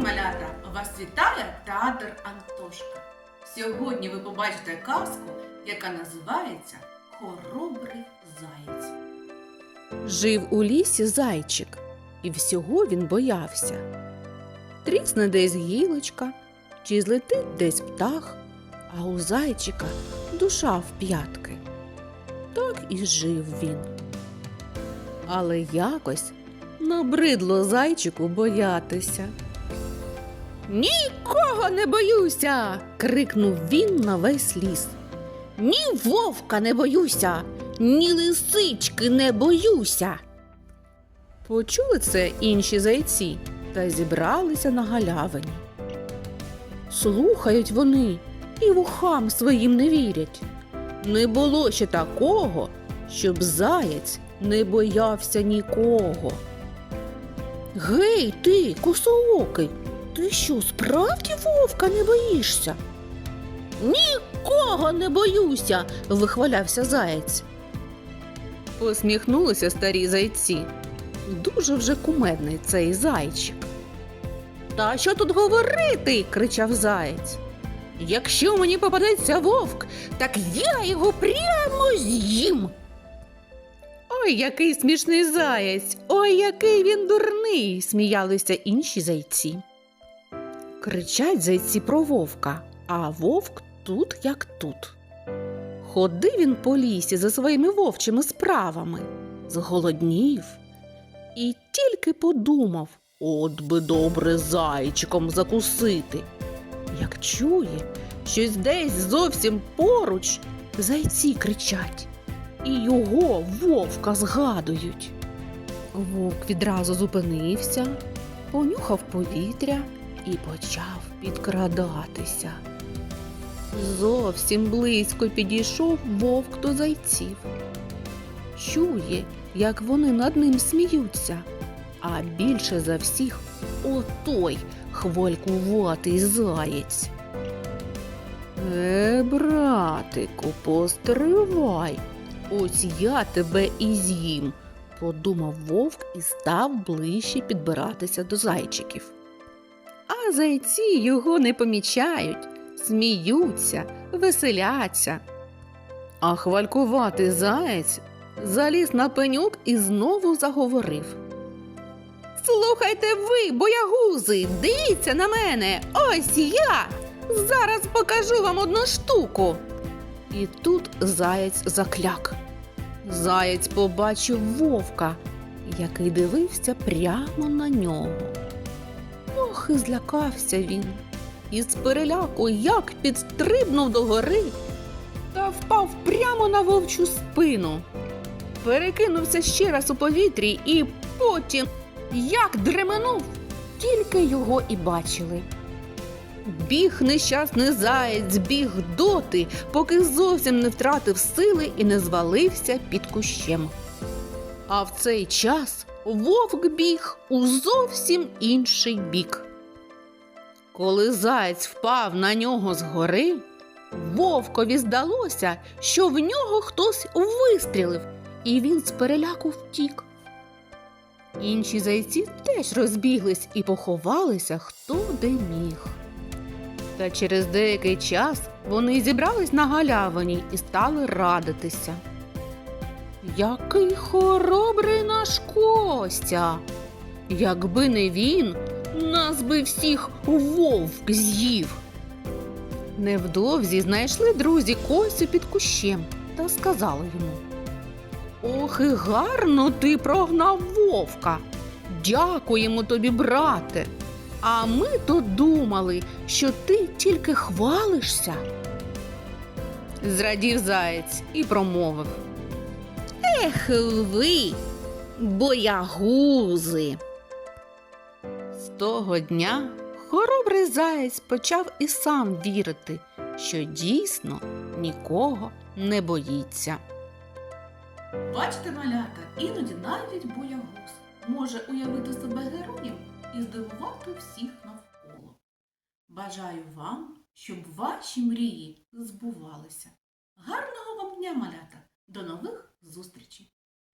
малята! Вас вітає театр Антошка. Сьогодні ви побачите казку, яка називається Хоробрий заєць. Жив у лісі зайчик, і всього він боявся. Трісне десь гілочка, чи злетить десь птах, а у зайчика душа в п'ятки. Так і жив він. Але якось набридло зайчику боятися. Нікого не боюся. крикнув він на весь ліс. Ні вовка не боюся, ні лисички не боюся. Почули це інші зайці та зібралися на галявині. Слухають вони і вухам своїм не вірять. Не було ще такого, щоб заєць не боявся нікого. Гей, ти, косоокий, ти що, справді вовка не боїшся? Нікого не боюся, вихвалявся заєць. Посміхнулися старі зайці. Дуже вже кумедний цей зайчик. Та що тут говорити? кричав заєць. Якщо мені попадеться вовк, так я його прямо з'їм. Ой, який смішний заєць, ой, який він дурний, сміялися інші зайці. Кричать зайці про вовка, а вовк тут як тут. Ходив він по лісі за своїми вовчими справами, зголоднів і тільки подумав, от би добре зайчиком закусити. Як чує, щось десь зовсім поруч зайці кричать, і його вовка згадують. Вовк відразу зупинився, понюхав повітря і почав підкрадатися. Зовсім близько підійшов вовк до зайців. Чує, як вони над ним сміються, а більше за всіх отой хвалькуватий заєць. Е, братику, постривай, ось я тебе і з'їм, подумав вовк і став ближче підбиратися до зайчиків. А зайці його не помічають, сміються, веселяться. А хвалькуватий заєць заліз на пенюк і знову заговорив. Слухайте ви, боягузи, дивіться на мене, ось я. Зараз покажу вам одну штуку. І тут заєць закляк. Заєць побачив вовка, який дивився прямо на нього. Ох, і злякався він. І з переляку як підстрибнув до гори та впав прямо на вовчу спину. Перекинувся ще раз у повітрі і потім, як дременув, тільки його і бачили. Біг нещасний заєць, біг доти, поки зовсім не втратив сили і не звалився під кущем. А в цей час вовк біг у зовсім інший бік. Коли заєць впав на нього згори, вовкові здалося, що в нього хтось вистрілив, і він з переляку втік. Інші зайці теж розбіглись і поховалися хто де міг. Та через деякий час вони зібрались на галявині і стали радитися. Який хоробрий наш Костя! Якби не він, нас би всіх вовк з'їв. Невдовзі знайшли друзі Костю під кущем та сказали йому. Ох, і гарно ти прогнав вовка. Дякуємо тобі, брате. А ми то думали, що ти тільки хвалишся. Зрадів заєць і промовив. Ех ви, боягузи. З того дня хоробрий заєць почав і сам вірити, що дійсно нікого не боїться. Бачите, малята, іноді навіть боягуз може уявити себе героєм і здивувати всіх навколо. Бажаю вам, щоб ваші мрії збувалися. Гарного вам дня, малята! До нових зустрічей!